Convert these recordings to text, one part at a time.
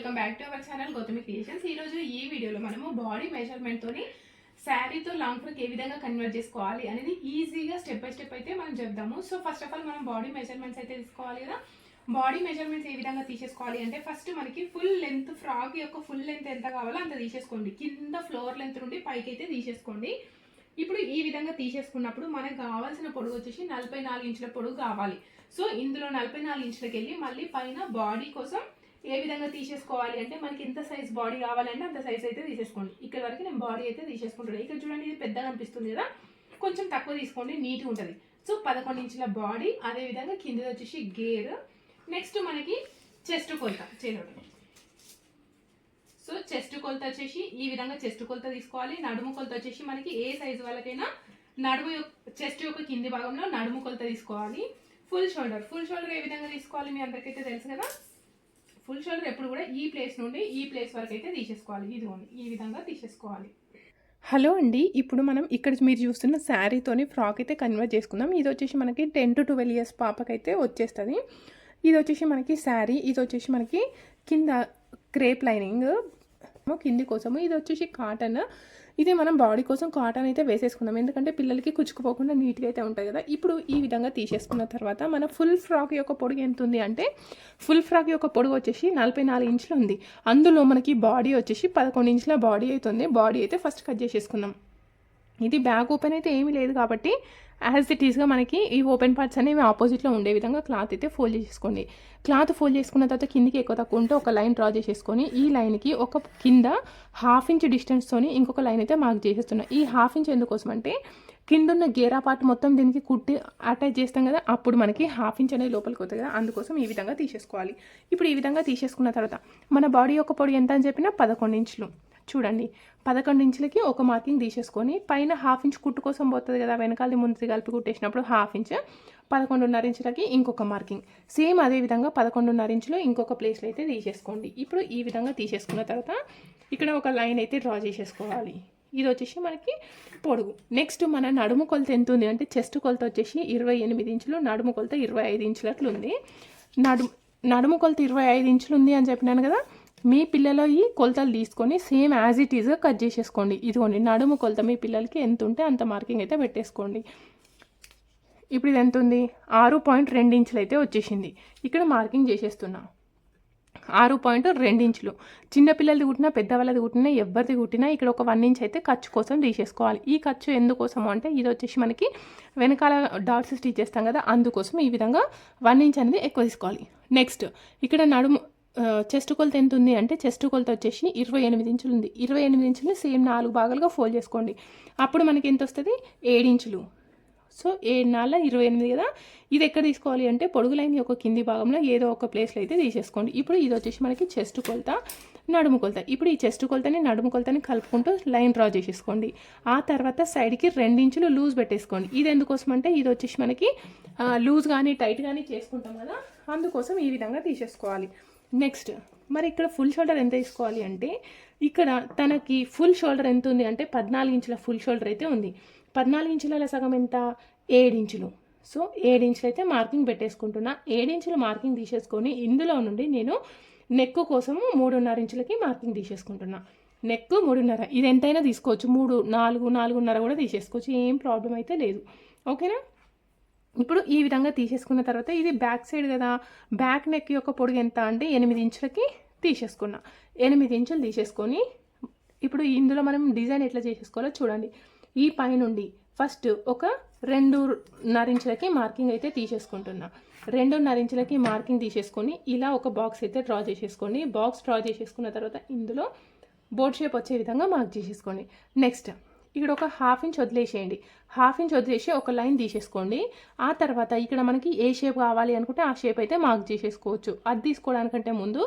Welcome back to our channel Gautami creations ఈ రోజు ఈ వీడియోలో మనము బాడీ మెజర్మెంట్తోని శారీతో లాంగ్ ఫ్రాక్ ఏ విధంగా కన్వర్ట్ చేసుకోవాలి అనేది ఈజీగా స్టెప్ బై స్టెప్ అయితే మనం చెప్దాము. సో ఫస్ట్ ఆఫ్ ఆల్ మనం బాడీ మెజర్మెంట్స్ అయితే తీసుకోవాలి కదా. బాడీ మెజర్మెంట్స్ ఏ విధంగా తీసేసుకోవాలి అంటే ఫస్ట్ మనకి ఫుల్ లెంత్ ఫ్రాక్ యొక్క ఫుల్ లెంత్ ఎంత కావాలో అంత తీసేసుకోండి. కింద ఫ్లోర్ లెంత్ నుండి పైకి అయితే తీసేసుకోండి. ఇప్పుడు ఈ విధంగా తీసేసుకున్నప్పుడు మనకు కావాల్సిన పొడుగు వచ్చేసి నలభై నాలుగు ఇంచుల పొడుగు కావాలి. సో ఇందులో నలభై నాలుగు ఇంచులకి వెళ్ళి మళ్ళీ పైన బాడీ కోసం ఏ విధంగా తీసేసుకోవాలి అంటే మనకి ఎంత సైజ్ బాడీ కావాలంటే అంత సైజ్ అయితే తీసేసుకోండి. ఇక్కడ వరకు నేను బాడీ అయితే తీసేసుకుంటాను ఇక్కడ చూడండి ఇది పెద్దగా అనిపిస్తుంది కదా. కొంచెం తక్కువ తీసుకోండి నీట్గా ఉంటుంది. సో పదకొండు ఇంచుల బాడీ అదే విధంగా కింద వచ్చేసి గేర్ నెక్స్ట్ మనకి చెస్ట్ కొలత చేయండి సో చెస్ట్ కొలత వచ్చేసి ఈ విధంగా చెస్ట్ కొలత తీసుకోవాలి. నడుము కొలత వచ్చేసి మనకి ఏ సైజు వాళ్ళకైనా నడుము చెస్ట్ యొక్క కింది భాగంలో నడుము కొలత తీసుకోవాలి. ఫుల్ షోల్డర్ ఫుల్ షోల్డర్ ఏ విధంగా తీసుకోవాలి మీ అందరికైతే తెలుసు కదా? ఫుల్ షోల్డర్ ఎప్పుడు కూడా ఈ ప్లేస్ నుండి ఈ ప్లేస్ వరకు అయితే తీసేసుకోవాలి. ఇదిగోండి ఈ విధంగా తీసేసుకోవాలి. హలో అండి ఇప్పుడు మనం ఇక్కడ మీరు చూస్తున్న శారీతోని ఫ్రాక్ అయితే కన్వర్ట్ చేసుకుందాం. ఇది వచ్చేసి మనకి టెన్ టు ట్వెల్వ్ ఇయర్స్ పాపకైతే వచ్చేస్తుంది. ఇది వచ్చేసి మనకి శారీ ఇది వచ్చేసి మనకి కింద క్రేప్ లైనింగ్. కింది కోసము. ఇది వచ్చేసి కాటన్. ఇది మనం బాడీ కోసం కాటన్ అయితే వేసేసుకుందాం. ఎందుకంటే పిల్లలకి కుచ్చుకుపోకుండా నీట్గా అయితే ఉంటుంది కదా. ఇప్పుడు ఈ విధంగా తీసేసుకున్న తర్వాత మన ఫుల్ ఫ్రాక్ యొక్క పొడుగు ఎంత ఉంది అంటే ఫుల్ ఫ్రాక్ యొక్క పొడుగు వచ్చేసి నలభై నాలుగు ఇంచులు ఉంది. అందులో మనకి బాడీ వచ్చేసి పదకొండు ఇంచుల బాడీ అవుతుంది బాడీ అయితే ఫస్ట్ కట్ చేసేసుకుందాం. ఇది బ్యాక్ ఓపెన్ అయితే ఏమీ లేదు కాబట్టి యాజ్ ఇట్ ఈస్గా మనకి ఈ ఓపెన్ పార్ట్స్ అనేవి ఆపోజిట్లో ఉండే విధంగా క్లాత్ అయితే ఫోల్డ్ చేసేసుకోండి క్లాత్ ఫోల్డ్ చేసుకున్న తర్వాత కిందికి ఎక్కువ తక్కువ ఉంటే ఒక లైన్ డ్రా చేసేసుకొని ఈ లైన్కి ఒక కింద హాఫ్ ఇంచ్ డిస్టెన్స్తోని ఇంకొక లైన్ అయితే మార్క్ చేసేస్తున్నాం. ఈ హాఫ్ ఇంచ్ ఎందుకోసం అంటే కింద ఉన్న గేరా పార్ట్ మొత్తం దీనికి కుట్టి అటాచ్ చేస్తాం కదా అప్పుడు మనకి హాఫ్ ఇంచ్ అనేది లోపలికి వస్తుంది కదా అందుకోసం ఈ విధంగా తీసేసుకోవాలి. ఇప్పుడు ఈ విధంగా తీసేసుకున్న తర్వాత మన బాడీ యొక్క పొడి ఎంత అని చెప్పినా పదకొండు ఇంచులు చూడండి. పదకొండు ఇంచులకి ఒక మార్కింగ్ తీసేసుకొని పైన హాఫ్ ఇంచ్ కుట్టు కోసం పోతుంది కదా వెనకాల ముందు కలిపి కుట్టేసినప్పుడు హాఫ్ ఇంచ్. పదకొండున్నర ఇంచులకి ఇంకొక మార్కింగ్. సేమ్ అదే విధంగా పదకొండున్నర ఇంచులు ఇంకొక ప్లేస్లో అయితే తీసేసుకోండి. ఇప్పుడు ఈ విధంగా తీసేసుకున్న తర్వాత ఇక్కడ ఒక లైన్ అయితే డ్రా చేసేసుకోవాలి. ఇది వచ్చేసి మనకి పొడుగు. నెక్స్ట్ మన నడుము కొలత ఎంత ఉంది అంటే చెస్ట్ కొలత వచ్చేసి ఇరవై ఎనిమిది ఇంచులు నడుము కొలత ఇరవై ఐదు ఇంచులట్లు ఉంది నడుము నడుము కొలత ఇరవై ఐదు ఇంచులు ఉంది అని చెప్పినాను కదా మీ పిల్లలు ఈ కొలతలు తీసుకొని సేమ్ యాజ్ ఇట్ ఈజ్గా కట్ చేసేసుకోండి. ఇదిగోండి నడుము కొలత మీ పిల్లలకి ఎంత ఉంటే అంత మార్కింగ్ అయితే పెట్టేసుకోండి. ఇప్పుడు ఇది ఎంత ఉంది? ఆరు పాయింట్ రెండు ఇంచులు అయితే వచ్చేసింది. ఇక్కడ మార్కింగ్ చేసేస్తున్నా. ఆరు పాయింట్ రెండు ఇంచులు. చిన్నపిల్లలది కుట్టినా పెద్దవాళ్ళది కుట్టినా ఎవరిది కుట్టినా ఇక్కడ ఒక వన్ ఇంచ్ అయితే ఖర్చు కోసం తీసేసుకోవాలి. ఈ ఖర్చు ఎందుకోసము అంటే ఇది వచ్చేసి మనకి వెనకాల డాట్స్ స్టిచ్ చేస్తాం కదా అందుకోసం ఈ విధంగా వన్ ఇంచ్ అనేది ఎక్కువ తీసుకోవాలి. నెక్స్ట్ ఇక్కడ నడుము చెస్ట్ కొలత ఎంత ఉంది అంటే చెస్ట్ కొలత వచ్చేసి ఇరవై ఎనిమిది ఇంచులు ఉంది. ఇరవై ఎనిమిది ఇంచులు సేమ్ నాలుగు భాగాలుగా ఫోల్డ్ చేసుకోండి. అప్పుడు మనకి ఎంత వస్తుంది? ఏడు ఇంచులు. సో ఏడు నాలుగు ఇరవై ఎనిమిది కదా? ఇది ఎక్కడ తీసుకోవాలి అంటే పొడుగు లైన్ యొక్క కింది భాగంలో ఏదో ఒక ప్లేస్లో అయితే తీసేసుకోండి. ఇప్పుడు ఇది వచ్చేసి మనకి చెస్ట్ కొలత నడుము కొలత. ఇప్పుడు ఈ చెస్ట్ కొలతని నడుము కొలతని కలుపుకుంటూ లైన్ డ్రా చేసేసుకోండి. ఆ తర్వాత సైడ్కి రెండించులు లూజ్ పెట్టేసుకోండి. ఇది ఎందుకోసం అంటే ఇది వచ్చేసి మనకి లూజ్ కానీ టైట్ కానీ చేసుకుంటాం కదా? అందుకోసం ఈ విధంగా తీసేసుకోవాలి. నెక్స్ట్ మరి ఇక్కడ ఫుల్ షోల్డర్ ఎంత తీసుకోవాలి అంటే ఇక్కడ తనకి ఫుల్ షోల్డర్ ఎంత ఉంది అంటే పద్నాలుగు ఇంచుల ఫుల్ షోల్డర్ అయితే ఉంది. పద్నాలుగు ఇంచుల సగం ఎంత? ఏడించులు సో ఏడించులు అయితే మార్కింగ్ పెట్టేసుకుంటున్నా. ఏడించులు మార్కింగ్ తీసేసుకొని ఇందులో నుండి నేను నెక్ కోసము మూడున్నర ఇంచులకి మార్కింగ్ తీసేసుకుంటున్నా. నెక్ మూడున్నర. ఇది ఎంతైనా తీసుకోవచ్చు. మూడు నాలుగు నాలుగున్నర కూడా తీసేసుకోవచ్చు. ఏం ప్రాబ్లం అయితే లేదు. ఓకేనా ఇప్పుడు ఈ విధంగా తీసేసుకున్న తర్వాత ఇది బ్యాక్ సైడ్ కదా బ్యాక్ నెక్ యొక్క పొడుగు ఎంత అంటే ఎనిమిది ఇంచులకి తీసేసుకున్నా. ఎనిమిది ఇంచులు తీసేసుకొని ఇప్పుడు ఇందులో మనం డిజైన్ ఎట్లా చేసేసుకోవాలో చూడండి. ఈ పైనుండి ఫస్ట్ ఒక రెండున్నర ఇంచులకి మార్కింగ్ అయితే తీసేసుకుంటున్నా. రెండున్నర ఇంచులకి మార్కింగ్ తీసేసుకొని ఇలా ఒక బాక్స్ అయితే డ్రా చేసేసుకోండి బాక్స్ డ్రా చేసేసుకున్న తర్వాత ఇందులో బోర్డ్ షేప్ వచ్చే విధంగా మార్క్ చేసేసుకోండి. నెక్స్ట్ ఇక్కడ ఒక హాఫ్ ఇంచ్ వదిలేసేయండి. హాఫ్ ఇంచ్ వదిలేసి ఒక లైన్ తీసేసుకోండి. ఆ తర్వాత ఇక్కడ మనకి ఏ షేప్ కావాలి అనుకుంటే ఆ షేప్ అయితే మార్క్ చేసేసుకోవచ్చు. అది తీసుకోవడానికంటే ముందు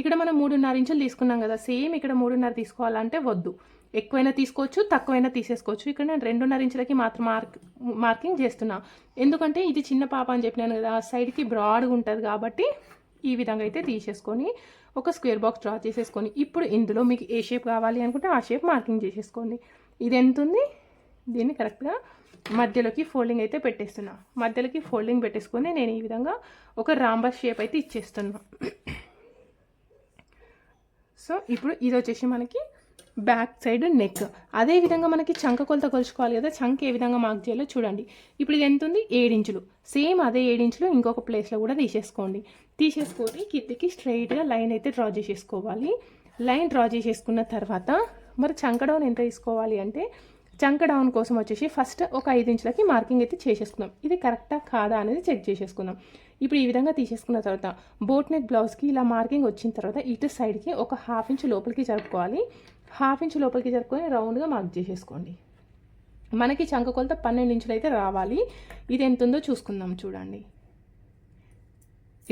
ఇక్కడ మనం మూడున్నర ఇంచులు తీసుకున్నాం కదా సేమ్ ఇక్కడ మూడున్నర తీసుకోవాలంటే వద్దు. ఎక్కువైనా తీసుకోవచ్చు తక్కువైనా తీసేసుకోవచ్చు. ఇక్కడ నేను రెండున్నర ఇంచులకి మాత్రం మార్క్ మార్కింగ్ చేస్తున్నా. ఎందుకంటే ఇది చిన్న పాప అని చెప్పినాను కదా సైడ్కి బ్రాడ్గా ఉంటుంది కాబట్టి ఈ విధంగా అయితే తీసేసుకొని ఒక స్క్వేర్ బాక్స్ డ్రా చేసేసుకొని ఇప్పుడు ఇందులో మీకు ఏ షేప్ కావాలి అనుకుంటే ఆ షేప్ మార్కింగ్ చేసేసుకోండి. ఇది ఎంత ఉంది దీన్ని కరెక్ట్గా మధ్యలోకి ఫోల్డింగ్ అయితే పెట్టేస్తున్నా. మధ్యలోకి ఫోల్డింగ్ పెట్టేసుకొని నేను ఈ విధంగా ఒక రాంబస్ షేప్ అయితే ఇచ్చేస్తున్నా. సో ఇప్పుడు ఇది వచ్చేసి మనకి బ్యాక్ సైడ్ నెక్. అదే విధంగా మనకి చంక కొలత కొలుచుకోవాలి కదా చంక ఏ విధంగా మార్క్ చేయాలో చూడండి. ఇప్పుడు ఇది ఎంత ఉంది ఏడించులు సేమ్ అదే ఏడించులు ఇంకొక ప్లేస్లో కూడా తీసేసుకోండి. తీసేసుకొని కిందికి స్ట్రైట్గా లైన్ అయితే డ్రా చేసేసుకోవాలి. లైన్ డ్రా చేసేసుకున్న తర్వాత మరి చంకడౌన్ ఎంత తీసుకోవాలి అంటే చంక డౌన్ కోసం వచ్చేసి ఫస్ట్ ఒక ఐదు ఇంచులకి మార్కింగ్ అయితే చేసేసుకుందాం. ఇది కరెక్టా కాదా అనేది చెక్ చేసేసుకుందాం. ఇప్పుడు ఈ విధంగా తీసేసుకున్న తర్వాత బోట్ నెక్ బ్లౌజ్కి ఇలా మార్కింగ్ వచ్చిన తర్వాత ఇటు సైడ్కి ఒక హాఫ్ ఇంచ్ లోపలికి జరుపుకోవాలి. హాఫ్ ఇంచ్ లోపలికి జరుపుకొని రౌండ్గా మార్క్ చేసేసుకోండి. మనకి చంక కొలత పన్నెండు ఇంచులు అయితే రావాలి. ఇది ఎంత ఉందో చూసుకుందాం చూడండి.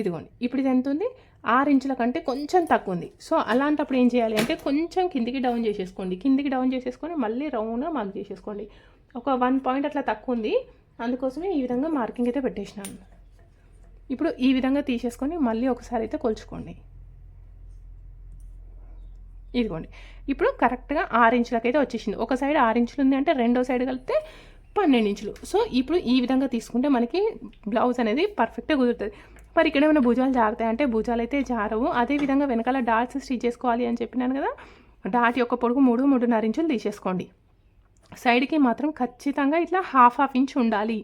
ఇదిగోండి. ఇప్పుడు ఇది ఎంత ఉంది? ఆరు ఇంచుల కంటే కొంచెం తక్కువ ఉంది సో అలాంటప్పుడు ఏం చేయాలి అంటే కొంచెం కిందికి డౌన్ చేసేసుకోండి. కిందికి డౌన్ చేసేసుకొని మళ్ళీ రౌండ్గా మార్క్ చేసేసుకోండి. ఒక వన్ పాయింట్ అట్లా తక్కువ ఉంది అందుకోసమే ఈ విధంగా మార్కింగ్ అయితే పెట్టేసినాను. ఇప్పుడు ఈ విధంగా తీసేసుకొని మళ్ళీ ఒకసారి అయితే కొలుచుకోండి. ఇదిగోండి. ఇప్పుడు కరెక్ట్గా ఆరు ఇంచులకైతే వచ్చేసింది. ఒక సైడ్ ఆరు ఇంచులు ఉంది అంటే రెండో సైడ్ కలిపితే పన్నెండు ఇంచులు. సో ఇప్పుడు ఈ విధంగా తీసుకుంటే మనకి బ్లౌజ్ అనేది పర్ఫెక్ట్గా కుదురుతుంది. మరి ఇక్కడ ఏమైనా భుజాలు జారుతాయి? అంటే భుజాలు అయితే జారవు. అదే విధంగా వెనకాల డాట్స్ స్టిచ్ చేసుకోవాలి అని చెప్పినాను కదా. డాట్ యొక్క పొడుగు మూడు మూడున్నర ఇంచులు తీసేసుకోండి. సైడ్కి మాత్రం ఖచ్చితంగా ఇట్లా హాఫ్ హాఫ్ ఇంచ్ ఉండాలి.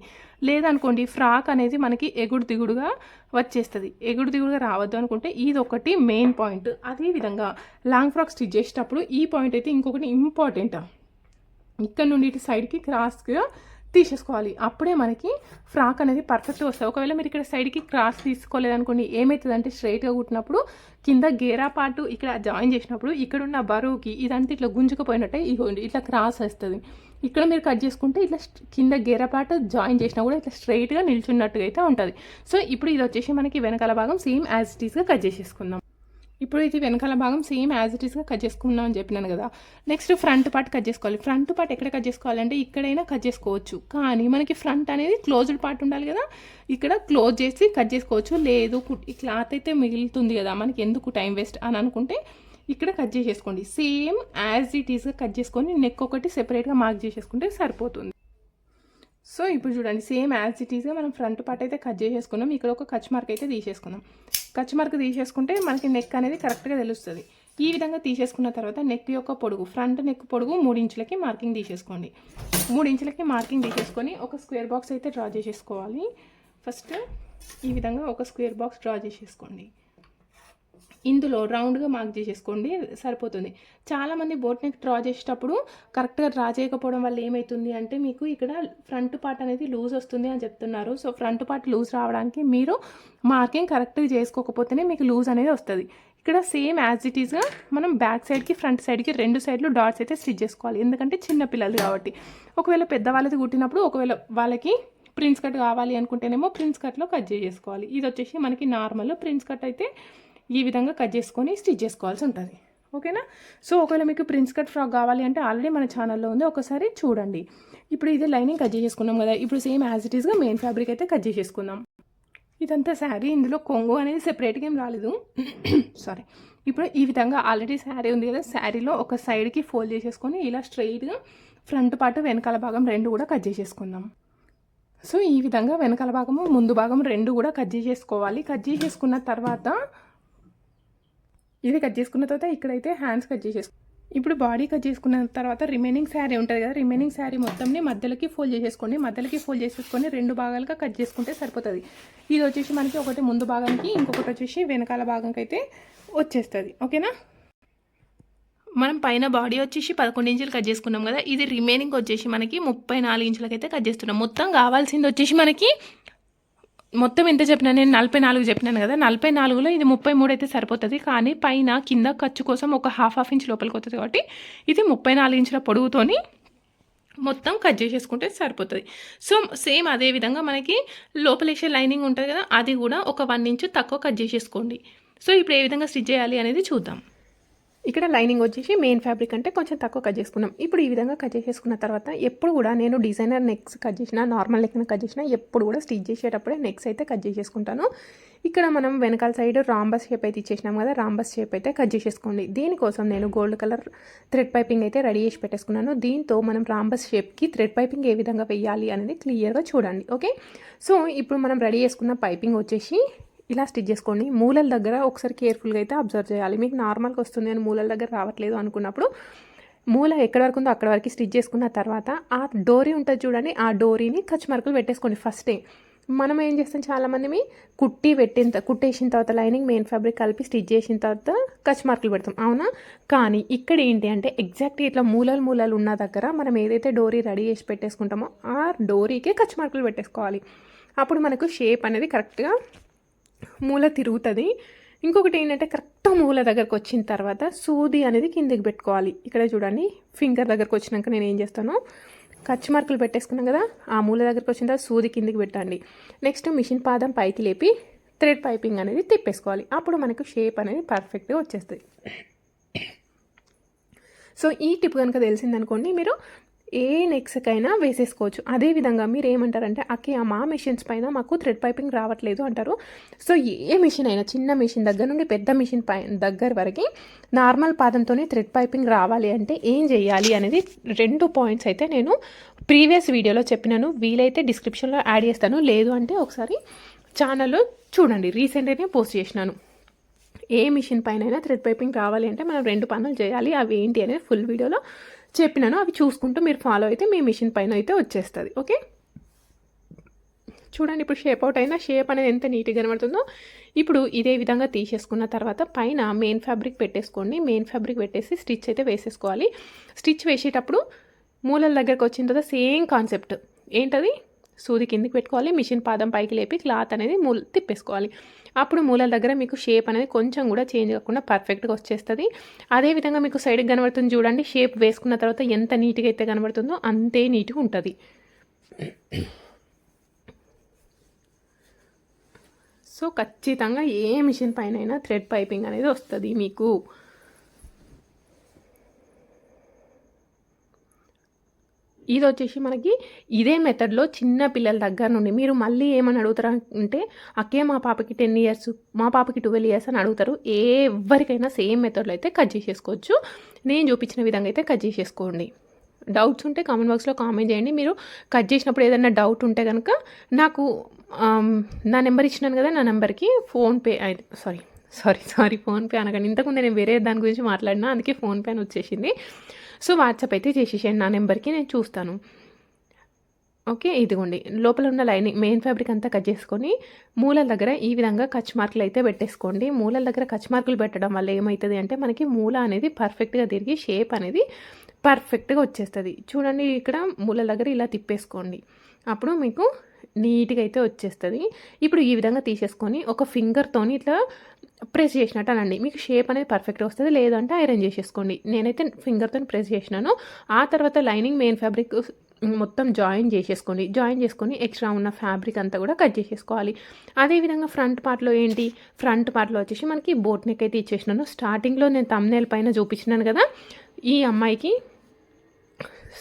లేదనుకోండి ఫ్రాక్ అనేది మనకి ఎగుడు దిగుడుగా వచ్చేస్తుంది. ఎగుడు దిగుడుగా రావద్దు అనుకుంటే ఇది ఒకటి మెయిన్ పాయింట్. అదేవిధంగా లాంగ్ ఫ్రాక్ స్టిచ్ చేసేటప్పుడు ఈ పాయింట్ అయితే ఇంకొకటి ఇంపార్టెంట్? ఇక్కడ నుండి ఇటు సైడ్కి క్రాస్గా తీసేసుకోవాలి. అప్పుడే మనకి ఫ్రాక్ అనేది పర్ఫెక్ట్గా వస్తుంది. ఒకవేళ మీరు ఇక్కడ సైడ్కి క్రాస్ తీసుకోలేదనుకోండి ఏమవుతుంది అంటే స్ట్రైట్గా కుట్టినప్పుడు కింద గేరా పాటు ఇక్కడ జాయిన్ చేసినప్పుడు ఇక్కడ ఉన్న బరువుకి ఇదంతా ఇట్లా గుంజుకుపోయినట్టే ఇగోండి ఇట్లా క్రాస్ వస్తుంది. ఇక్కడ మీరు కట్ చేసుకుంటే ఇట్లా కింద గేరా పాటు జాయిన్ చేసినా కూడా ఇట్లా స్ట్రైట్గా నిల్చున్నట్టుగా అయితే ఉంటుంది. సో ఇప్పుడు ఇది వచ్చేసి మనకి వెనకాల భాగం సేమ్ యాజ్ ఇట్ ఈస్గా కట్ చేసేసుకుందాం. ఇప్పుడు ఇది వెనకాల భాగం సేమ్ యాజ్ ఇట్ ఈస్గా కట్ చేసుకుందాం అని చెప్పినాను కదా. నెక్స్ట్ ఫ్రంట్ పార్ట్ కట్ చేసుకోవాలి. ఫ్రంట్ పార్ట్ ఎక్కడ కట్ చేసుకోవాలంటే ఇక్కడైనా కట్ చేసుకోవచ్చు. కానీ మనకి ఫ్రంట్ అనేది క్లోజ్డ్ పార్ట్ ఉండాలి కదా. ఇక్కడ క్లోజ్ చేసి కట్ చేసుకోవచ్చు. లేదు ఈ క్లాత్ అయితే మిగులుతుంది కదా. మనకి ఎందుకు టైం వేస్ట్ అని అనుకుంటే ఇక్కడ కట్ చేసేసుకోండి. సేమ్ యాజ్ ఇట్ ఈస్గా కట్ చేసుకొని నెక్ ఒకటి సెపరేట్గా మార్క్ చేసేసుకుంటే సరిపోతుంది. సో ఇప్పుడు చూడండి. సేమ్ యాజ్ ఇట్ ఈస్గా మనం ఫ్రంట్ పార్ట్ అయితే కట్ చేసేసుకున్నాం. ఇక్కడ ఒక కచ్ మార్క్ అయితే తీసేసుకున్నాం. కచ్ మార్క్ తీసేసుకుంటే మనకి నెక్ అనేది కరెక్ట్గా తెలుస్తుంది. ఈ విధంగా తీసేసుకున్న తర్వాత నెక్ యొక్క పొడుగు ఫ్రంట్ నెక్ పొడుగు మూడు ఇంచులకి మార్కింగ్ తీసేసుకోండి. మూడు ఇంచులకి మార్కింగ్ తీసేసుకొని ఒక స్క్వేర్ బాక్స్ అయితే డ్రా చేసేసుకోవాలి. ఫస్ట్ ఈ విధంగా ఒక స్క్వేర్ బాక్స్ డ్రా చేసేసుకోండి. ఇందులో రౌండ్గా మార్క్ చేసేసుకోండి సరిపోతుంది. చాలామంది బోట్ నెక్ డ్రా చేసేటప్పుడు కరెక్ట్గా డ్రా చేయకపోవడం వల్ల ఏమవుతుంది అంటే మీకు ఇక్కడ ఫ్రంట్ పార్ట్ అనేది లూజ్ వస్తుంది అని చెప్తున్నారు. సో ఫ్రంట్ పార్ట్ లూజ్ రావడానికి మీరు మార్కింగ్ కరెక్ట్గా చేసుకోకపోతేనే మీకు లూజ్ అనేది వస్తుంది. ఇక్కడ సేమ్ యాజ్ ఇట్ ఈస్గా మనం బ్యాక్ సైడ్కి ఫ్రంట్ సైడ్కి రెండు సైడ్లు డాట్స్ అయితే స్టిచ్ చేసుకోవాలి. ఎందుకంటే చిన్న పిల్లలు కాబట్టి. ఒకవేళ పెద్దవాళ్ళది కుట్టినప్పుడు ఒకవేళ వాళ్ళకి ప్రిన్స్ కట్ కావాలి అనుకుంటేనేమో ప్రిన్స్ కట్లో కట్ చేసుకోవాలి ఇది వచ్చేసి మనకి నార్మల్ ప్రిన్స్ కట్ అయితే ఈ విధంగా కట్ చేసుకొని స్టిచ్ చేసుకోవాల్సి ఉంటుంది. ఓకేనా? సో ఒకవేళ మీకు ప్రిన్స్ కట్ ఫ్రాక్ కావాలి అంటే ఆల్రెడీ మన ఛానల్లో ఉంది. ఒకసారి చూడండి. ఇప్పుడు ఇది లైనింగ్ కట్ చేసేసుకున్నాం కదా. ఇప్పుడు సేమ్ యాజ్ ఇట్ ఈస్గా మెయిన్ ఫ్యాబ్రిక్ అయితే కట్ చేసేసుకుందాం. ఇదంతా శారీ ఇందులో కొంగు అనేది సెపరేట్గా ఏం రాలేదు. సారీ ఇప్పుడు ఈ విధంగా ఆల్రెడీ శారీ ఉంది కదా. శారీలో ఒక సైడ్కి ఫోల్డ్ చేసేసుకొని ఇలా స్ట్రైట్గా ఫ్రంట్ పార్ట్ వెనకాల భాగం రెండు కూడా కట్ చేసేసుకుందాం. సో ఈ విధంగా వెనకాల భాగము ముందు భాగం రెండు కూడా కట్ చేసేసుకోవాలి. కట్ చేసేసుకున్న తర్వాత ఇది కట్ చేసుకున్న తర్వాత ఇక్కడైతే హ్యాండ్స్ కట్ చేసేసుకో. ఇప్పుడు బాడీ కట్ చేసుకున్న తర్వాత రిమైనింగ్ శారీ ఉంటుంది కదా రిమైనింగ్ శారీ మొత్తంని మధ్యలోకి ఫోల్డ్ చేసేసుకోండి. మధ్యలోకి ఫోల్డ్ చేసేసుకొని రెండు భాగాలుగా కట్ చేసుకుంటే సరిపోతుంది. ఇది వచ్చేసి మనకి ఒకటి ముందు భాగానికి ఇంకొకటి వచ్చేసి వెనకాల భాగంకి అయితే వచ్చేస్తుంది. ఓకేనా? మనం పైన బాడీ వచ్చేసి పదకొండు ఇంచులు కట్ చేసుకున్నాం కదా ఇది రిమైనింగ్ వచ్చేసి మనకి ముప్పై నాలుగు ఇంచులకైతే కట్ చేస్తున్నాం. మొత్తం కావాల్సింది వచ్చేసి మనకి మొత్తం ఎంత చెప్పినా నేను నలభై నాలుగు చెప్పినాను కదా నలభై నాలుగులో ఇది ముప్పై మూడు అయితే సరిపోతుంది. కానీ పైన కింద ఖర్చు కోసం ఒక హాఫ్ హాఫ్ ఇంచ్ లోపలికి వస్తుంది కాబట్టి ఇది ముప్పై నాలుగు ఇంచుల పొడుగుతోని మొత్తం కట్ చేసేసుకుంటే సరిపోతుంది. సో సేమ్ అదే విధంగా మనకి లోపలేసే లైనింగ్ ఉంటుంది కదా అది కూడా ఒక వన్ ఇంచ్ తక్కువ కట్ చేసేసుకోండి. సో ఇప్పుడు ఏ విధంగా స్టిచ్ చేయాలి అనేది చూద్దాం. ఇక్కడ లైనింగ్ వచ్చేసి మెయిన్ ఫ్యాబ్రిక్ అంటే కొంచెం తక్కువ కట్ చేసుకున్నాం. ఇప్పుడు ఈ విధంగా కట్ చేసేసుకున్న తర్వాత ఎప్పుడు కూడా నేను డిజైనర్ నెక్స్ కట్ చేసిన నార్మల్ లెక్కన కట్ చేసిన ఎప్పుడు కూడా స్టిచ్ చేసేటప్పుడే నెక్స్ అయితే కట్ చేసేసుకుంటాను. ఇక్కడ మనం వెనకాల సైడ్ రాంబస్ షేప్ అయితే ఇచ్చేసినాం కదా రాంబస్ షేప్ అయితే కట్ చేసేసుకోండి. దీనికోసం నేను గోల్డ్ కలర్ థ్రెడ్ పైపింగ్ అయితే రెడీ చేసి పెట్టేసుకున్నాను. దీంతో మనం రాంబస్ షేప్కి థ్రెడ్ పైపింగ్ ఏ విధంగా వేయాలి అనేది క్లియర్గా చూడండి. ఓకే సో ఇప్పుడు మనం రెడీ చేసుకున్న పైపింగ్ వచ్చేసి ఇలా స్టిచ్ చేసుకోండి మూలల దగ్గర ఒకసారి కేర్ఫుల్గా అయితే అబ్జర్వ్ చేయాలి. మీకు నార్మల్గా వస్తుంది అని మూలల దగ్గర రావట్లేదు అనుకున్నప్పుడు మూల ఎక్కడ వరకు ఉందో అక్కడ వరకు స్టిచ్ చేసుకున్న తర్వాత ఆ డోరీ ఉంటుంది చూడండి ఆ డోరీని ఖర్చు మార్కులు పెట్టేసుకోండి ఫస్టే మనం ఏం చేస్తాం చాలామంది కుట్టి పెట్టిన కుట్టేసిన తర్వాత లైనింగ్ మెయిన్ ఫ్యాబ్రిక్ కలిపి స్టిచ్ చేసిన తర్వాత కచ్ మార్కులు పెడతాం. అవునా? కానీ ఇక్కడ ఏంటి అంటే ఎగ్జాక్ట్లీ ఇట్లా మూలలు మూలలు ఉన్న దగ్గర మనం ఏదైతే డోరీ రెడీ చేసి పెట్టేసుకుంటామో ఆ డోరీకే కచ్ మార్కులు పెట్టేసుకోవాలి. అప్పుడు మనకు షేప్ అనేది కరెక్ట్గా మూల తిరుగుతుంది. ఇంకొకటి ఏంటంటే కరెక్ట్ మూల దగ్గరకు వచ్చిన తర్వాత సూది అనేది కిందికి పెట్టుకోవాలి. ఇక్కడ చూడండి ఫింగర్ దగ్గరకు వచ్చినాక నేను ఏం చేస్తాను? ఖర్చు మార్కులు పెట్టేసుకున్నాం కదా ఆ మూల దగ్గరకు వచ్చిన తర్వాత సూది కిందికి పెట్టండి. నెక్స్ట్ మిషన్ పాదం పైకి లేపి థ్రెడ్ పైపింగ్ అనేది తిప్పేసుకోవాలి. అప్పుడు మనకు షేప్ అనేది పర్ఫెక్ట్గా వచ్చేస్తుంది. సో ఈ టిప్ కనుక తెలిసిందనుకోండి మీరు ఏ నెక్స్కైనా వేసేసుకోవచ్చు. అదేవిధంగా మీరు ఏమంటారంటే అక్కే మా మిషన్స్ పైన మాకు థ్రెడ్ పైపింగ్ రావట్లేదు అంటారు. సో ఏ మిషన్ అయినా చిన్న మిషన్ దగ్గర నుండి పెద్ద మిషన్ పై దగ్గర వరకు నార్మల్ పాదంతోనే థ్రెడ్ పైపింగ్ రావాలి అంటే ఏం చేయాలి అనేది రెండు పాయింట్స్ అయితే నేను ప్రీవియస్ వీడియోలో చెప్పినాను. వీలైతే డిస్క్రిప్షన్లో యాడ్ చేస్తాను. లేదు అంటే ఒకసారి ఛానల్లో చూడండి. రీసెంట్గానే పోస్ట్ చేసినాను. ఏ మిషన్ పైన అయినా థ్రెడ్ పైపింగ్ రావాలి అంటే మనం రెండు పనులు చేయాలి. అవి ఏంటి అనేది ఫుల్ వీడియోలో చెప్పినాను అవి చూసుకుంటూ మీరు ఫాలో అయితే మీ మిషన్ పైన అయితే వచ్చేస్తుంది ఓకే చూడండి ఇప్పుడు షేప్ అవుట్ అయినా షేప్ అనేది ఎంత నీట్గా కనబడుతుందో. ఇప్పుడు ఇదే విధంగా తీసేసుకున్న తర్వాత పైన మెయిన్ ఫ్యాబ్రిక్ పెట్టేసుకోండి. మెయిన్ ఫ్యాబ్రిక్ పెట్టేసి స్టిచ్ అయితే వేసేసుకోవాలి. స్టిచ్ వేసేటప్పుడు మూలల దగ్గరకు వచ్చిన తర్వాత సేమ్ కాన్సెప్ట్ ఏంటది? సూది కిందికి పెట్టుకోవాలి మిషన్ పాదం పైకి లేపి క్లాత్ అనేది మూల తిప్పేసుకోవాలి. అప్పుడు మూలల దగ్గర మీకు షేప్ అనేది కొంచెం కూడా చేంజ్ కాకుండా పర్ఫెక్ట్గా వచ్చేస్తుంది. అదేవిధంగా మీకు సైడ్కి కనబడుతుంది చూడండి షేప్ వేసుకున్న తర్వాత ఎంత నీట్గా అయితే కనబడుతుందో అంతే నీట్గా ఉంటుంది. సో ఖచ్చితంగా ఏ మిషన్ పైన అయినా థ్రెడ్ పైపింగ్ అనేది వస్తుంది మీకు. ఇది వచ్చేసి మనకి ఇదే మెథడ్లో చిన్న పిల్లల దగ్గర నుండి మీరు మళ్ళీ ఏమని అడుగుతారు అంటే అక్కే మా పాపకి టెన్ ఇయర్స్ మా పాపకి ట్వెల్వ్ ఇయర్స్ అని అడుగుతారు. ఏ ఎవరికైనా సేమ్ మెథడ్లో అయితే కట్ చేసేసుకోవచ్చు. నేను చూపించిన విధంగా అయితే కట్ చేసేసుకోండి. డౌట్స్ ఉంటే కామెంట్ బాక్స్లో కామెంట్ చేయండి. మీరు కట్ చేసినప్పుడు ఏదైనా డౌట్ ఉంటే కనుక నాకు నా నెంబర్ ఇచ్చినాను కదా నా నెంబర్కి PhonePe sorry sorry sorry PhonePe అనగానే ఇంతకుముందు నేను వేరే దాని గురించి మాట్లాడినా అందుకే ఫోన్పే అని వచ్చేసింది. సో వాట్సాప్ అయితే చేసేసేయండి. నా నెంబర్కి నేను చూస్తాను. ఓకే? ఇదిగోండి. లోపల ఉన్న లైనింగ్ మెయిన్ ఫ్యాబ్రిక్ అంతా కట్ చేసుకొని మూలల దగ్గర ఈ విధంగా కచ్ మార్కులు అయితే పెట్టేసుకోండి. మూలల దగ్గర కచ్ మార్కులు పెట్టడం వల్ల ఏమవుతుంది అంటే మనకి మూల అనేది పర్ఫెక్ట్గా తిరిగి షేప్ అనేది పర్ఫెక్ట్గా వచ్చేస్తుంది. చూడండి ఇక్కడ మూలల దగ్గర ఇలా తిప్పేసుకోండి. అప్పుడు మీకు నీట్గా అయితే వచ్చేస్తుంది. ఇప్పుడు ఈ విధంగా తీసేసుకొని ఒక ఫింగర్తోని ఇట్లా ప్రెస్ చేసినట్టు అనండి. మీకు షేప్ అనేది పర్ఫెక్ట్ వస్తుంది లేదంటే ఐరన్ చేసేసుకోండి. నేనైతే ఫింగర్తో ప్రెస్ చేసినాను. ఆ తర్వాత లైనింగ్ మెయిన్ ఫ్యాబ్రిక్ మొత్తం జాయిన్ చేసేసుకోండి. జాయిన్ చేసుకొని ఎక్స్ట్రా ఉన్న ఫ్యాబ్రిక్ అంతా కూడా కట్ చేసేసుకోవాలి. అదేవిధంగా ఫ్రంట్ పార్ట్లో ఏంటి? ఫ్రంట్ పార్ట్లో వచ్చేసి మనకి బోట్ నెక్ అయితే ఇచ్చేసినాను. స్టార్టింగ్లో నేను తమ్నేల్ పైన చూపించినాను కదా ఈ అమ్మాయికి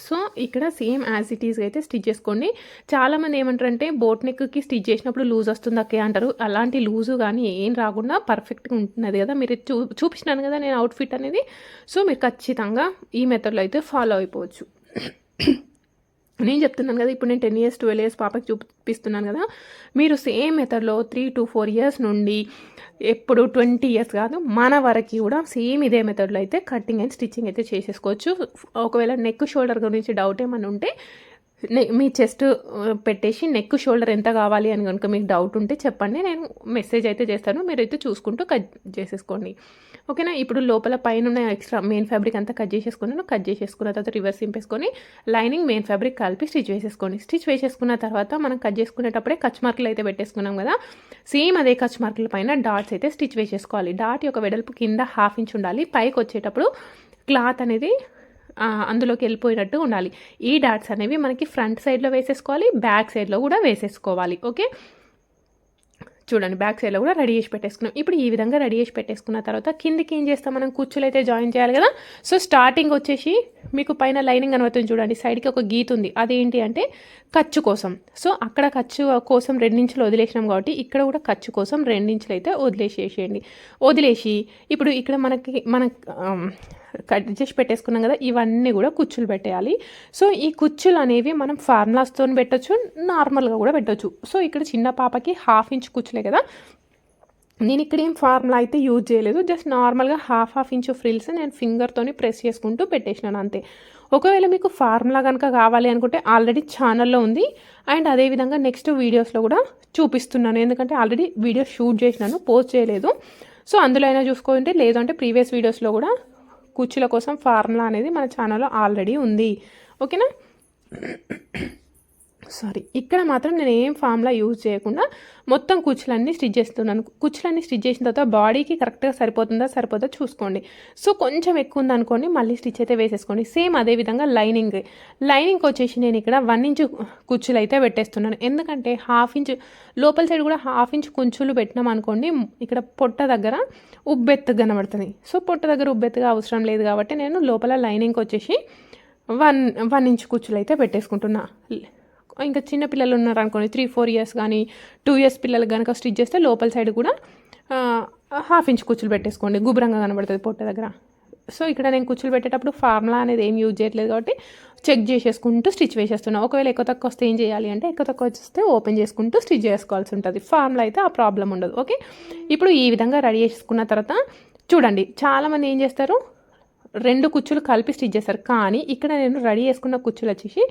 సో ఇక్కడ సేమ్ యాజ్ ఇట్ ఈస్గా అయితే స్టిచ్ చేసుకోండి. చాలామంది ఏమంటారంటే బోట్ నెక్కి స్టిచ్ చేసినప్పుడు లూజ్ వస్తుంది అక్కే అంటారు. అలాంటి లూజు కానీ ఏం రాకుండా పర్ఫెక్ట్గా ఉంటున్నది కదా. మీరు చూ చూపించినాను కదా నేను అవుట్ఫిట్ అనేది. సో మీరు ఖచ్చితంగా ఈ మెథడ్లో అయితే ఫాలో అయిపోవచ్చు. నేను చెప్తున్నాను కదా ఇప్పుడు నేను టెన్ ఇయర్స్ ట్వెల్వ్ ఇయర్స్ పాపకి చూపిస్తున్నాను కదా మీరు సేమ్ మెథడ్లో త్రీ టు ఫోర్ ఇయర్స్ నుండి ఎప్పుడు ట్వంటీ ఇయర్స్ కాదు మన వరకు కూడా సేమ్ ఇదే మెథడ్లో అయితే కటింగ్ అండ్ స్టిచ్చింగ్ అయితే చేసేసుకోవచ్చు. ఒకవేళ నెక్ షోల్డర్ గురించి డౌట్ ఏమైనా ఉంటే మీ చెస్ట్ పెట్టేసి నెక్ షోల్డర్ ఎంత కావాలి అని కనుక మీకు డౌట్ ఉంటే చెప్పండి. నేను మెసేజ్ అయితే చేస్తాను. మీరైతే చూసుకుంటూ కట్ చేసేసుకోండి. ఓకేనా? ఇప్పుడు లోపల పైన ఉన్న ఎక్స్ట్రా మెయిన్ ఫ్యాబ్రిక్ అంతా కట్ చేసేసుకున్నాను కట్ చేసేసుకున్న తర్వాత రివర్స్ సింపేసుకొని లైనింగ్ మెయిన్ ఫ్యాబ్రిక్ కలిపి స్టిచ్ వేసేసుకోండి. స్టిచ్ వేసేసుకున్న తర్వాత మనం కట్ చేసుకునేటప్పుడే కచ్ మార్కులు అయితే పెట్టేసుకున్నాం కదా? సేమ్ అదే కచ్ మార్కుల పైన డాట్స్ అయితే స్టిచ్ వేసేసుకోవాలి. డాట్ యొక్క వెడల్పు కింద హాఫ్ ఇంచ్ ఉండాలి. పైకి వచ్చేటప్పుడు క్లాత్ అనేది అందులోకి వెళ్ళిపోయినట్టు ఉండాలి. ఈ డాట్స్ అనేవి మనకి ఫ్రంట్ సైడ్లో వేసేసుకోవాలి బ్యాక్ సైడ్లో కూడా వేసేసుకోవాలి. ఓకే? చూడండి బ్యాక్ సైడ్లో కూడా రెడీ చేసి పెట్టేసుకున్నాం. ఇప్పుడు ఈ విధంగా రెడీ చేసి పెట్టేసుకున్న తర్వాత కిందికి ఏం చేస్తాం మనం? కుచ్చులు అయితే జాయిన్ చేయాలి కదా? సో స్టార్టింగ్ వచ్చేసి మీకు పైన లైనింగ్ కనబడుతుంది చూడండి. సైడ్కి ఒక గీత ఉంది. అదేంటి అంటే ఖర్చు కోసం. సో అక్కడ ఖర్చు కోసం రెండించులు వదిలేసినాం కాబట్టి ఇక్కడ కూడా ఖర్చు కోసం రెండించులు అయితే వదిలేసేసేయండి. వదిలేసి ఇప్పుడు ఇక్కడ మనకి మన కట్ చేసి పెట్టేసుకున్నాం కదా ఇవన్నీ కూడా కుచ్చులు పెట్టేయాలి. సో ఈ కుచ్చులు అనేవి మనం ఫార్ములాస్తో పెట్టొచ్చు నార్మల్గా కూడా పెట్టచ్చు. సో ఇక్కడ చిన్న పాపకి హాఫ్ ఇంచ్ కుచ్చులే కదా. నేను ఇక్కడ ఏం ఫార్ములా అయితే యూజ్ చేయలేదు జస్ట్ నార్మల్గా హాఫ్ హాఫ్ ఇంచు ఫ్రిల్స్ నేను ఫింగర్తోని ప్రెస్ చేసుకుంటూ పెట్టేసినాను అంతే. ఒకవేళ మీకు ఫార్ములా కనుక కావాలి అనుకుంటే ఆల్రెడీ ఛానల్లో ఉంది. అండ్ అదేవిధంగా నెక్స్ట్ వీడియోస్లో కూడా చూపిస్తున్నాను. ఎందుకంటే ఆల్రెడీ వీడియో షూట్ చేసినాను పోస్ట్ చేయలేదు. సో అందులో అయినా చూసుకోండి లేదంటే ప్రీవియస్ వీడియోస్లో కూడా కుర్చీల కోసం ఫార్ములా అనేది మన ఛానల్లో ఆల్రెడీ ఉంది. ఓకేనా? సారీ ఇక్కడ మాత్రం నేను ఏం ఫామ్లా యూజ్ చేయకుండా మొత్తం కుచ్చులన్నీ స్టిచ్ చేస్తున్నాను. కుచ్చులన్నీ స్టిచ్ చేసిన తర్వాత బాడీకి కరెక్ట్గా సరిపోతుందా సరిపోతుందా చూసుకోండి. సో కొంచెం ఎక్కువ ఉందనుకోండి మళ్ళీ స్టిచ్ అయితే వేసేసుకోండి. సేమ్ అదే విధంగా లైనింగ్. లైనింగ్ వచ్చేసి నేను ఇక్కడ వన్ ఇంచ్ కుచ్చులు అయితే పెట్టేస్తున్నాను. ఎందుకంటే హాఫ్ ఇంచ్ లోపల సైడ్ కూడా హాఫ్ ఇంచ్ కుంచులు పెట్టినాం అనుకోండి ఇక్కడ పొట్ట దగ్గర ఉబ్బెత్తుగా కనబడుతుంది. సో పొట్ట దగ్గర ఉబ్బెత్తుగా అవసరం లేదు కాబట్టి నేను లోపల లైనింగ్ వచ్చేసి వన్ వన్ ఇంచ్ కుచ్చులు అయితే పెట్టేసుకుంటున్నా. ఇంకా చిన్న పిల్లలు ఉన్నారు అనుకోండి త్రీ ఫోర్ ఇయర్స్ కానీ టూ ఇయర్స్ పిల్లలు కనుక స్టిచ్ చేస్తే లోపల సైడ్ కూడా హాఫ్ ఇంచ్ కుచ్చులు పెట్టేసుకోండి. గుబురంగా కనబడుతుంది పొట్ట దగ్గర. సో ఇక్కడ నేను కుచ్చులు పెట్టేటప్పుడు ఫార్ములా అనేది ఏం యూజ్ చేయట్లేదు కాబట్టి చెక్ చేసేసుకుంటూ స్టిచ్ వేసేస్తున్నాను ఒకవేళ ఎక్కువ తక్కువ వస్తే ఏం చేయాలి అంటే ఎక్కువ తక్కువ వస్తే ఓపెన్ చేసుకుంటూ స్టిచ్ చేసుకోవాల్సి ఉంటుంది. ఫార్ములా అయితే ఆ ప్రాబ్లం ఉండదు. ఓకే ఇప్పుడు ఈ విధంగా రెడీ చేసుకున్న తర్వాత చూడండి. చాలామంది ఏం చేస్తారు? రెండు కుచ్చులు కలిపి స్టిచ్ చేస్తారు కానీ ఇక్కడ నేను రెడీ చేసుకున్న కుచ్చులు వచ్చేసి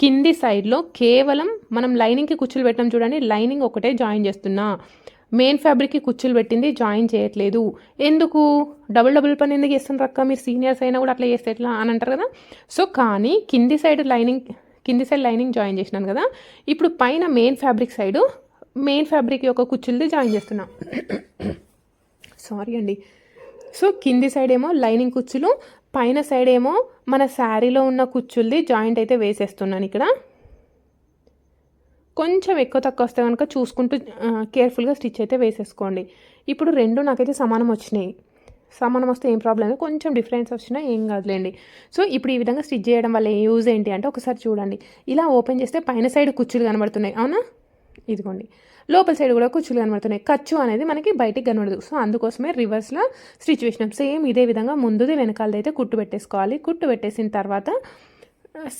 కింది సైడ్లో కేవలం మనం లైనింగ్కి కుచ్చులు పెట్టడం చూడండి. లైనింగ్ ఒకటే జాయిన్ చేస్తున్నా. మెయిన్ ఫ్యాబ్రిక్కి కుచ్చులు పెట్టింది జాయిన్ చేయట్లేదు. ఎందుకు? డబుల్ డబుల్ పని ఎందుకు చేస్తున్నారు అక్క? మీరు సీనియర్స్ అయినా కూడా అట్లా చేస్తే ఎట్లా అని అంటారు కదా. సో కానీ కింది సైడ్ లైనింగ్ కింది సైడ్ లైనింగ్ జాయిన్ చేసినాను కదా. ఇప్పుడు పైన main fabric side main fabric యొక్క కుచ్చులది జాయిన్ చేస్తున్నా. సారీ అండి. సో కింది సైడ్ ఏమో లైనింగ్ కుచ్చులు పైన సైడ్ ఏమో మన శారీలో ఉన్న కుచ్చుల్ది జాయింట్ అయితే వేసేస్తున్నాను ఇక్కడ. కొంచెం ఎక్కువ తక్కువ వస్తే కనుక చూసుకుంటూ కేర్ఫుల్గా స్టిచ్ అయితే వేసేసుకోండి. ఇప్పుడు రెండు నాకైతే సమానం వచ్చినాయి. సమానం వస్తే ఏం ప్రాబ్లం కొంచెం డిఫరెన్స్ వచ్చినా ఏం కాదులేండి. సో ఇప్పుడు ఈ విధంగా స్టిచ్ చేయడం వల్ల యూజ్ ఏంటి అంటే ఒకసారి చూడండి. ఇలా ఓపెన్ చేస్తే పైన సైడ్ కుచ్చులు కనబడుతున్నాయి. అవునా? ఇదిగోండి. లోపల సైడ్ కూడా కుచ్చులు కనబడుతున్నాయి. ఖర్చు అనేది మనకి బయటికి కనబడదు. సో అందుకోసమే రివర్స్లో స్టిచ్ వేసినాం సేమ్ ఇదే విధంగా ముందుది వెనకాలదైతే అయితే కుట్టు పెట్టేసుకోవాలి. కుట్టు పెట్టేసిన తర్వాత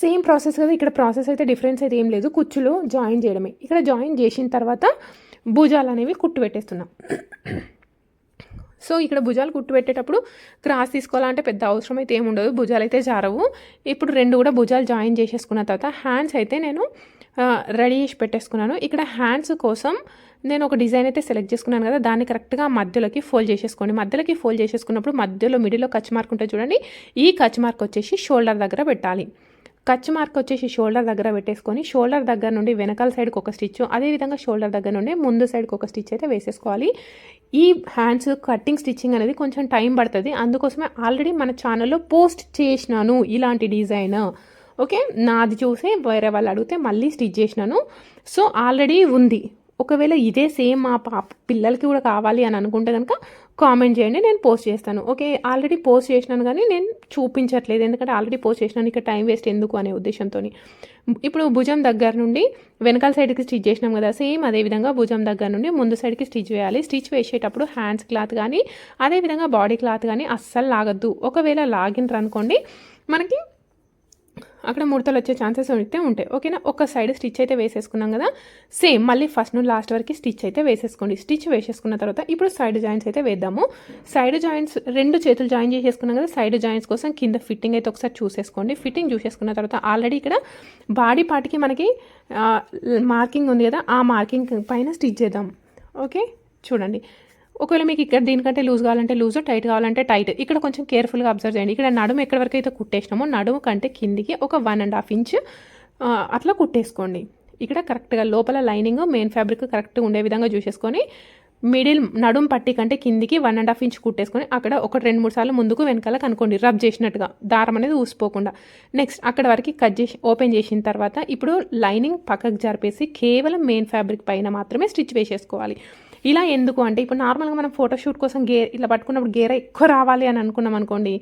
సేమ్ ప్రాసెస్ కదా ఇక్కడ ప్రాసెస్ అయితే డిఫరెన్స్ అయితే ఏం లేదు. కుచ్చులు జాయిన్ చేయడమే. ఇక్కడ జాయిన్ చేసిన తర్వాత భుజాలు అనేవి కుట్టు పెట్టేస్తున్నాం. సో ఇక్కడ భుజాలు కుట్టు పెట్టేటప్పుడు క్రాస్ తీసుకోవాలంటే పెద్ద అవసరం అయితే ఏముండదు భుజాలు అయితే జారవు. ఇప్పుడు రెండు కూడా భుజాలు జాయిన్ చేసేసుకున్న తర్వాత హ్యాండ్స్ అయితే నేను రెడీ చేసి పెట్టేసుకున్నాను. ఇక్కడ హ్యాండ్స్ కోసం నేను ఒక డిజైన్ అయితే సెలెక్ట్ చేసుకున్నాను కదా దాన్ని కరెక్ట్గా మధ్యలోకి ఫోల్డ్ చేసేసుకోండి. మధ్యలోకి ఫోల్డ్ చేసేసుకున్నప్పుడు మధ్యలో మిడిల్లో కచ్ మార్క్ ఉంటుంది చూడండి ఈ కచ్ మార్క్ వచ్చేసి షోల్డర్ దగ్గర పెట్టాలి. కచ్ మార్క్ వచ్చేసి షోల్డర్ దగ్గర పెట్టేసుకొని షోల్డర్ దగ్గర నుండి వెనకాల సైడ్కి ఒక స్టిచ్ అదేవిధంగా షోల్డర్ దగ్గర నుండి ముందు సైడ్కి ఒక స్టిచ్ అయితే వేసేసుకోవాలి. ఈ హ్యాండ్స్ కట్టింగ్ స్టిచ్చింగ్ అనేది కొంచెం టైం పడుతుంది. అందుకోసమే ఆల్రెడీ మన ఛానల్లో పోస్ట్ చేసినాను ఇలాంటి డిజైన్. ఓకే? నాది చూసి వేరే వాళ్ళు అడిగితే మళ్ళీ స్టిచ్ చేసినాను. సో ఆల్రెడీ ఉంది. ఒకవేళ ఇదే సేమ్ మా పాప పిల్లలకి కూడా కావాలి అని అనుకుంటే కనుక కామెంట్ చేయండి నేను పోస్ట్ చేస్తాను. ఓకే? ఆల్రెడీ పోస్ట్ చేసినాను కానీ నేను చూపించట్లేదు. ఎందుకంటే ఆల్రెడీ పోస్ట్ చేసినాను ఇక్కడ టైం వేస్ట్ ఎందుకు అనే ఉద్దేశంతో ఇప్పుడు భుజం దగ్గర నుండి వెనకాల సైడ్కి స్టిచ్ చేసినాం కదా సేమ్ అదేవిధంగా భుజం దగ్గర నుండి ముందు సైడ్కి స్టిచ్ వేయాలి. స్టిచ్ వేసేటప్పుడు హ్యాండ్స్ క్లాత్ కానీ అదేవిధంగా బాడీ క్లాత్ కానీ అస్సలు లాగద్దు. ఒకవేళ లాగినరు అనుకోండి మనకి అక్కడ ముడతలు వచ్చే ఛాన్సెస్ అయితే ఉంటాయి. ఓకేనా? ఒక సైడ్ స్టిచ్ అయితే వేసేసుకున్నాం కదా? సేమ్ మళ్ళీ ఫస్ట్ నుండి లాస్ట్ వరకు స్టిచ్ అయితే వేసేసుకోండి. స్టిచ్ వేసేసుకున్న తర్వాత ఇప్పుడు సైడ్ జాయింట్స్ అయితే వేద్దాము. సైడ్ జాయింట్స్ రెండు చేతులు జాయిన్ చేసేసుకున్నాం కదా సైడ్ జాయింట్స్ కోసం కింద ఫిట్టింగ్ అయితే ఒకసారి చూసేసుకోండి. ఫిట్టింగ్ చూసేసుకున్న తర్వాత ఆల్రెడీ ఇక్కడ బాడీ పార్ట్కి మనకి మార్కింగ్ ఉంది కదా ఆ మార్కింగ్ పైన స్టిచ్ చేద్దాం. ఓకే చూడండి. ఒకవేళ మీకు ఇక్కడ దీనికంటే లూజ్ కావాలంటే లూజ్ టైట్ కావాలంటే టైట్ ఇక్కడ కొంచెం కేర్ఫుల్గా అబ్జర్వ్ చేయండి. ఇక్కడ నడుము ఎక్కడి వరకు అయితే కుట్టేసినామో నడుము కంటే కిందికి ఒక వన్ అండ్ హాఫ్ ఇంచ్ అట్లా కుట్టేసుకోండి. ఇక్కడ కరెక్ట్గా లోపల లైనింగ్ మెయిన్ ఫ్యాబ్రిక్ కరెక్ట్గా ఉండే విధంగా చూసేసుకొని మిడిల్ నడుం పట్టి కంటే కిందికి వన్ అండ్ హాఫ్ ఇంచ్ కుట్టేసుకొని అక్కడ ఒక రెండు మూడు సార్లు ముందుకు వెనకాల కనుక్కోండి. రబ్ చేసినట్టుగా. దారం అనేది ఊసిపోకుండా. నెక్స్ట్ అక్కడ వరకు కట్ చేసి ఓపెన్ చేసిన తర్వాత ఇప్పుడు లైనింగ్ పక్కకు జరిపేసి కేవలం మెయిన్ ఫ్యాబ్రిక్ పైన మాత్రమే స్టిచ్ వేసేసుకోవాలి. ఇలా ఎందుకు అంటే ఇప్పుడు నార్మల్గా మనం ఫోటోషూట్ కోసం గేర్ ఇలా పట్టుకున్నప్పుడు గేర ఎక్కువ రావాలి అని అనుకున్నాం అనుకోండి.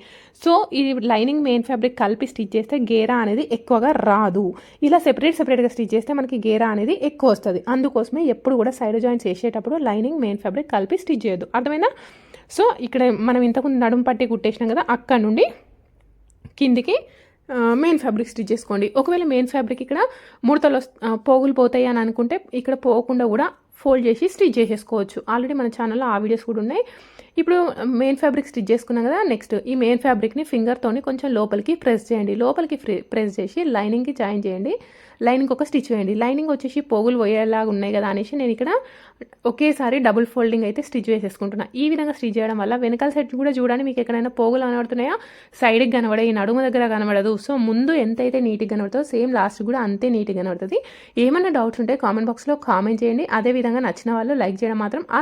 సో ఈ లైనింగ్ మెయిన్ ఫ్యాబ్రిక్ కలిపి స్టిచ్ చేస్తే గేరా అనేది ఎక్కువగా రాదు. ఇలా సెపరేట్ సెపరేట్గా స్టిచ్ చేస్తే మనకి గేరా అనేది ఎక్కువ వస్తుంది. అందుకోసమే ఎప్పుడు కూడా సైడ్ జాయింట్స్ వేసేటప్పుడు లైనింగ్ మెయిన్ ఫ్యాబ్రిక్ కలిపి స్టిచ్ చేయొద్దు. అర్థమైనా సో ఇక్కడ మనం ఇంతకుముందు నడుము పట్టి కుట్టేసినాం కదా అక్కడ నుండి కిందికి మెయిన్ ఫ్యాబ్రిక్ స్టిచ్ చేసుకోండి. ఒకవేళ మెయిన్ ఫ్యాబ్రిక్ ఇక్కడ ముడతలు పోగులు పోతాయి అని అనుకుంటే ఇక్కడ పోకుండా కూడా ఫోల్డ్ చేసి స్టిచ్ చేసేసుకోవచ్చు. ఆల్రెడీ మన ఛానల్లో ఆ వీడియోస్ కూడా ఉన్నాయి. ఇప్పుడు మెయిన్ ఫ్యాబ్రిక్ స్టిచ్ చేసుకున్నాం కదా నెక్స్ట్ ఈ మెయిన్ ఫ్యాబ్రిక్ని ఫింగర్తోని కొంచెం లోపలికి ప్రెస్ చేయండి. లోపలికి ప్రెస్ చేసి లైనింగ్కి జాయిన్ చేయండి. లైనింగ్ ఒక స్టిచ్ వేయండి. లైనింగ్ వచ్చేసి పోగులు పోయేలాగా ఉన్నాయి కదా అనేసి నేను ఇక్కడ ఒకేసారి డబుల్ ఫోల్డింగ్ అయితే స్టిచ్ వేసేసుకుంటున్నా. ఈ విధంగా స్టిచ్ చేయడం వల్ల వెనకాల సైడ్ కూడా చూడండి మీకు ఎక్కడైనా పోగులు కనబడుతున్నాయా? సైడ్కి కనబడే ఈ నడుము దగ్గర కనబడదు. సో ముందు ఎంతైతే నీట్గా కనబడుతుందో సేమ్ లాస్ట్ కూడా అంతే నీట్గా కనబడుతుంది. ఏమైనా డౌట్స్ ఉంటే కామెంట్ బాక్స్లో కామెంట్ చేయండి. అదేవిధంగా నచ్చిన వాళ్ళు లైక్ చేయడం మాత్రం ఆ